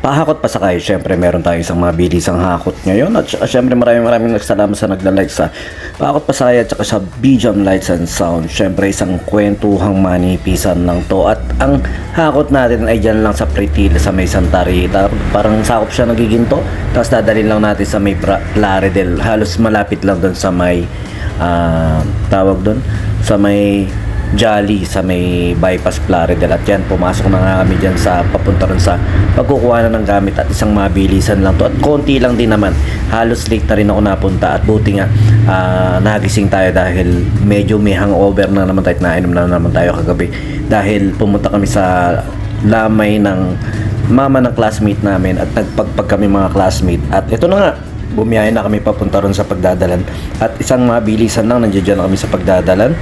pahakot pa sa kayo, syempre meron tayong isang mabilisang hakot ngayon at syempre maraming maraming nagsalamat sa nagla-like sa pahakot pa sa kayo at saka sa BJM Lights and Sound. Syempre isang kwentuhang manipisan lang to at ang hakot natin ay dyan lang sa Pretil sa may Santa Rita. Parang sakop siya nagiging to. Tapos dadalhin lang natin sa may Plaridel. Halos malapit lang doon sa may ah, tawag doon sa may Jolly sa may bypass Plaridel. At yan pumasok na nga kami dyan sa papunta rin sa pagkukuha na ng gamit at isang mabilisan lang to. At konti lang din naman. Halos late na rin ako napunta. At buti nga ah, nagising tayo dahil medyo may hangover na naman tayo at nainom na naman tayo kagabi. Dahil pumunta kami sa lamay ng mama ng classmate namin at nagpagpag kami mga classmate. At ito na nga bumiyahe na kami papunta ron sa pagdadalan. At isang mabilisan lang nandiyan na kami sa pagdadalan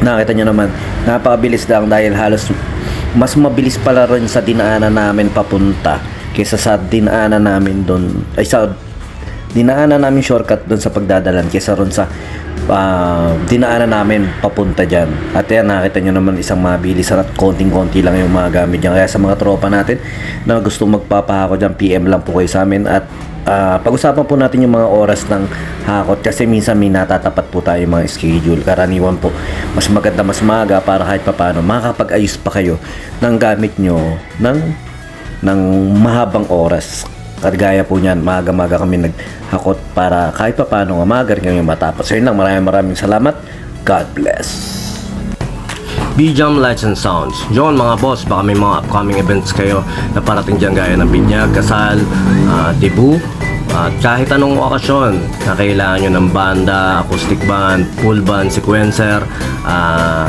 nakita nyo naman napakabilis lang dahil halos mas mabilis pala rin sa dinaanan namin papunta kaysa sa dinaanan namin doon ay sa dinaanan namin shortcut doon sa pagdadalan kaysa ron sa ah, dinaanan namin papunta dyan at yan nakita nyo naman isang mabilisan at konting-konti lang yung mga gamit dyan kaya sa mga tropa natin na gusto magpapahako dyan PM lang po kayo sa amin at Ah, pag-usapan po natin yung mga oras ng hakot kasi minsan may natatapat po tayo mga schedule. Karaniwan po, mas maganda mas maaga para kahit papano makakapag-ayos pa kayo ng gamit nyo ng, ng mahabang oras. Kagaya po niyan, maaga-maga kami naghakot para kahit papano maaga rin kami matapos. So yun lang, maraming maraming salamat. God bless. BJAM Lights and Sounds. Yun mga boss, baka may mga upcoming events kayo na parating dyan gaya ng binyag, kasal, ah, debut, at kahit anong okasyon na kailangan nyo ng banda, acoustic band, full band, sequencer, ah,